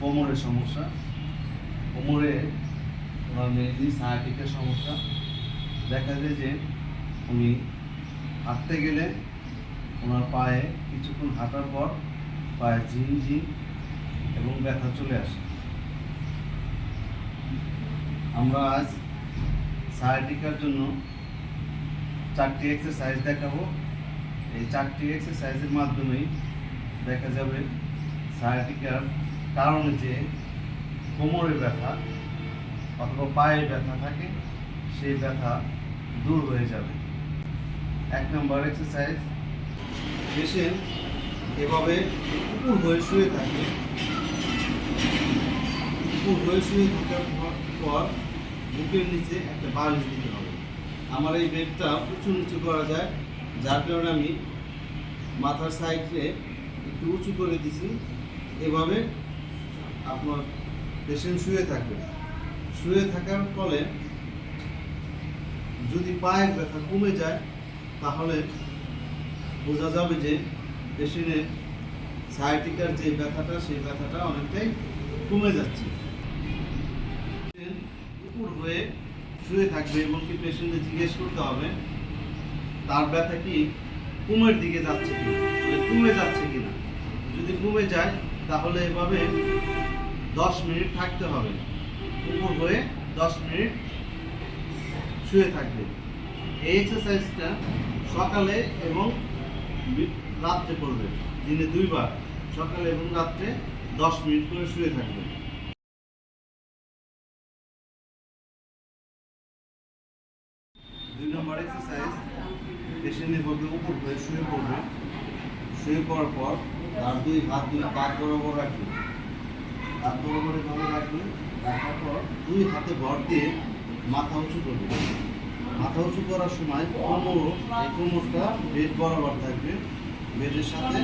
কোমরের সমস্যা। কোমরে ওনার মেনলি সায়াটিকের সমস্যা। দেখা যায় যে উনি হাঁটতে গেলে ওনার পায়ে কিছুক্ষণ হাঁটার পর পায়ে ঝিন ঝিন এবং ব্যথা চলে আসে। আমরা আজ সায়াটিকার জন্য চারটি এক্সারসাইজ দেখাবো। এই চারটি এক্সারসাইজের মাধ্যমেই দেখা যাবে সায়াটিকার কারণে যে কোমরে ব্যথা অথবা পায়ে ব্যথা থাকে, সেই ব্যথা দূর হয়ে যাবে। এক নম্বর এক্সারসাইজ পেশেন্ট এভাবে উপর হয়ে শুয়ে থাকবে উপর হয়ে শুয়ে থাকার পর বুকের নিচে একটা বালিশ দিতে হবে। আমার এই বেডটা উঁচু নিচু করা যায়, যার কারণে আমি মাথার সাইডে একটু উঁচু করে দিছি। এভাবে আপনার পেশেন্ট শুয়ে থাকবে শুয়ে থাকার ফলে যদি পায়ের ব্যথা কমে যায়, তাহলে বোঝা যাবে যে পেশেন্টের সায়াটিকার যে ব্যথাটা, সেই ব্যথাটা অনেকটাই কমে যাচ্ছে। পেশেন্ট উপর হয়ে শুয়ে থাকবে এবং কি পেশেন্টকে জিজ্ঞেস করতে হবে, তার ব্যথা কি কুমের দিকে যাচ্ছে কি কমে যাচ্ছে কিনা? যদি কমে যায় তাহলে এভাবে দশ মিনিট থাকতে হবে। উপর হয়ে দশ মিনিট শুয়ে থাকবে। এই এক্সারসাইজটা সকালে এবং রাত্রে করবে। দিনে দুইবার সকালে এবং রাত্রে দশ মিনিট করে শুয়ে থাকবে। দুই নম্বর এক্সারসাইজ পেশেন্টের উপর হয়ে শুয়ে পড়বে। শুয়ে পড়ার পর তার দুই হাত দুই কাঁধ বরাবর রাখবে। হাত বরাবর এভাবে রাখবে, রাখার পর দুই হাতে ভর দিয়ে মাথা উঁচু করবে। মাথা উঁচু করার সময় কোমর, এই কোমরটা বেড বরাবর থাকবে। বেডের সাথে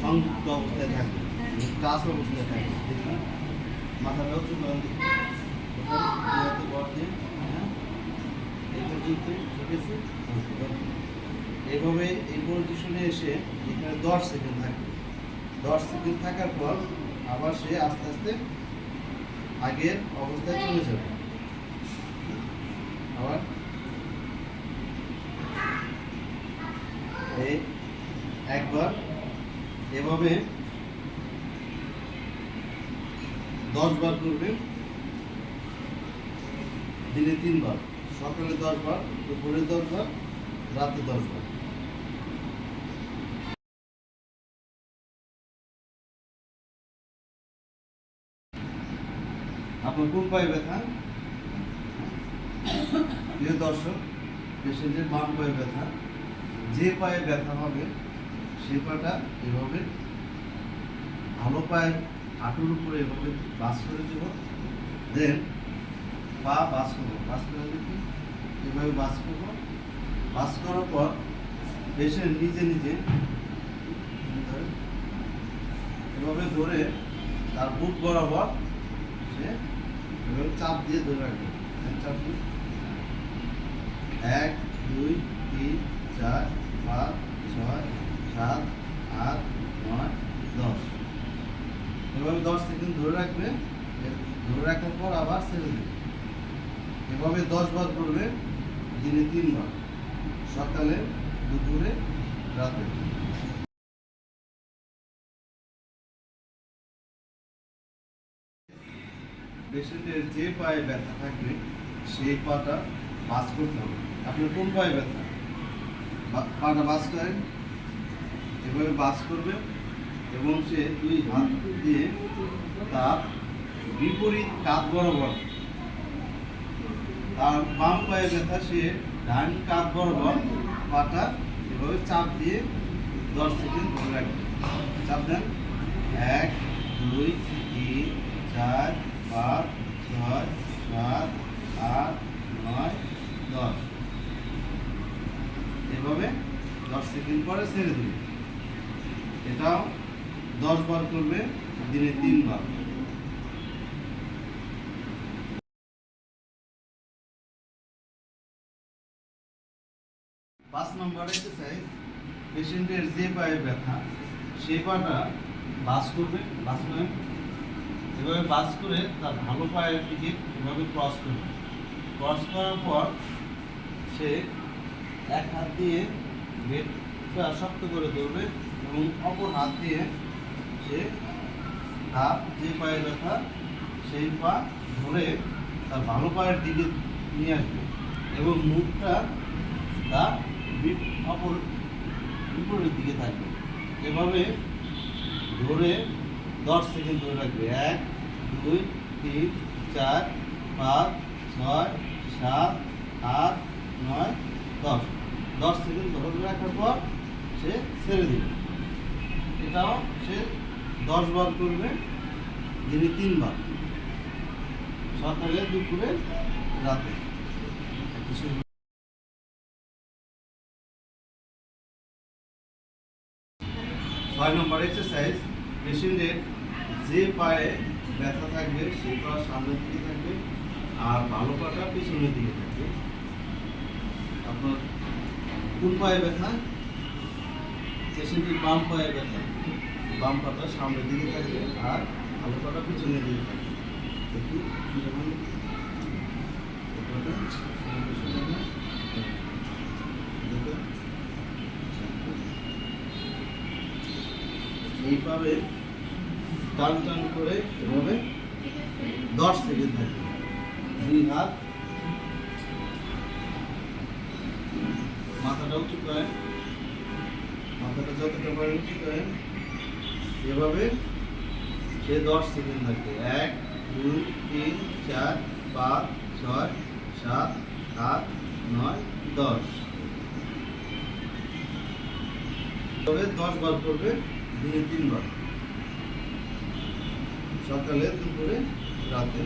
সংযুক্ত অবস্থায় থাকবে টাচ অবস্থায় থাকবে। মাথাটা উঁচু দেখি। দুই হাতে ভর দিয়ে হ্যাঁ? পর্যন্ত ঠিক আছে? এইভাবে এই পজিশনে এসে এখানে দশ সেকেন্ড থাকবে। দশ সেকেন্ড থাকার পর আবার সে আস্তে আস্তে আগের অবস্থায় চলে যাবে। আবার এই একবার এভাবে দশ বার করবে। দিনে তিনবার, সকালে দশ বার, দুপুরে দশ বার রাতে দশ আপনার কোন পায়ে ব্যথা? প্রিয় দর্শক পেশেন্টের বাম পায়ে ব্যথা, যে পায়ে ব্যথা হবে, সে পাটা এভাবে ভালো পায়ে হাঁটুর উপরে এভাবে বাস করে দেব। দেন পা বাস করব। বাস করে দেখি এভাবে বাস করব। বাস করার পর পেশেন্ট নিজে নিজে এভাবে ধরে তার বুক বরাবর সে এভাবে চাপ দিয়ে ধরে রাখবে। চাপ দিয়ে এক, দুই, তিন, চার, পাঁচ, ছয়, সাত, আট, নয়, দশ। এভাবে দশ সেকেন্ড ধরে রাখবে। ধরে রাখার পর আবার ছেড়ে দেবে এভাবে দশ বার করবে, দিনে তিনবার। সকালে, দুপুরে, রাতে। পেশেন্টের যে পায়ে ব্যথা থাকবে, সেই পাটা বাস করতে হবে। আপনার কোন পায়ে ব্যথা? পাটা বাস করেন। এভাবে বাস করবে এবং সে দুই হাত দিয়ে তার বিপরীত কাঁধ বরাবর তার বাম পায়ে ব্যথা সে ডান কাঁধ বরাবর পাটা এভাবে চাপ দিয়ে দশ সেকেন্ড ধরে রাখবে চাপ দেন। এক, দুই, তিন, চার, পাঁচ, ছয়, সাত, আট, নয়, দশ। এভাবে দশ সেকেন্ড পরে ছেড়ে দিবে এটাও দশ বার করবে, দিনে তিনবার। পাঁচ নম্বর এক্সারসাইজ পেশেন্টের যে পায়ে ব্যথা, সেই পাটা বাস করবে, বাস করে। এভাবে বাস করে তার ভালো পায়ের দিকে এভাবে ক্রস করবে। ক্রস করার পর সে এক হাত দিয়ে বেডটা শক্ত করে ধরবে এবং অপর হাত দিয়ে সে হাত যে পায়ে ব্যথা, সেই পা ধরে তার ভালো পায়ের দিকে নিয়ে আসবে এবং মুখটা তার অপর বিপরীত দিকে থাকবে। এভাবে ধরে দশ সেকেন্ড ধরে রাখবে। এক, দুই, তিন, চার, পাঁচ, ছয়, সাত, আট, নয়, দশ। দশ সেকেন্ড ধরে রাখার পর সে ছেড়ে দিবে। এটাও সে দশ বার করবে, দিনে তিনবার সকালে, দুপুরে, রাতে। ছয় পেশেন্টের যে পায়ে ব্যথা থাকবে সেই পা সামনের দিকে থাকবে আর ভালো পাটা পিছনের দিকে থাকবে। আপনার কোন পায়ে ব্যথা? পেশেন্টের বাম পায়ে ব্যথা। বাম পাটা সামনের দিকে থাকবে আর ভালো পাটা পিছনের দিকে থাকবে। এইভাবে টান টান করে এভাবে দশ সেকেন্ড থাকবে দুই হাত। মাথাটা উঁচু করেন। মাথাটা যতটা পারেন উঁচু করেন। এভাবে সে দশ সেকেন্ড থাকবে এক, দুই, তিন, চার, পাঁচ, ছয়, সাত, আট, নয়, দশ। তবে দশ বার করবে, দিনে তিনবার। সকালে দুপুরে রাতে।